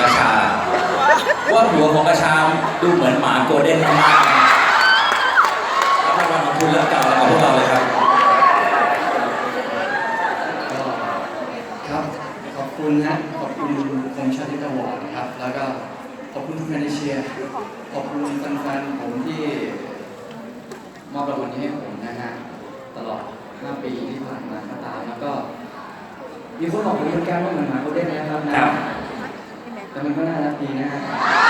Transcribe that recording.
กระเช้าหัวของกระชาดูเหมือนหมาโกลเด้นมากรับรางวัลของคุณแล้วกล่าวอะไรกับพวกเราเลยครับก็ครับขอบคุณนะขอบคุณคมชาติตวอร์ดนครับ แล้วก็ขอบคุณทุกท่านที่เชียร์ขอบคุณแฟนๆผมที่มอบรางวัลนี้ให้ผมนะฮะตลอด 5 ปีที่ผ่านมาก็ตามแล้วก็มีคนบอกผมเหมือนกันว่าเหมือนหมา มันก็น่ารักดีนะฮะ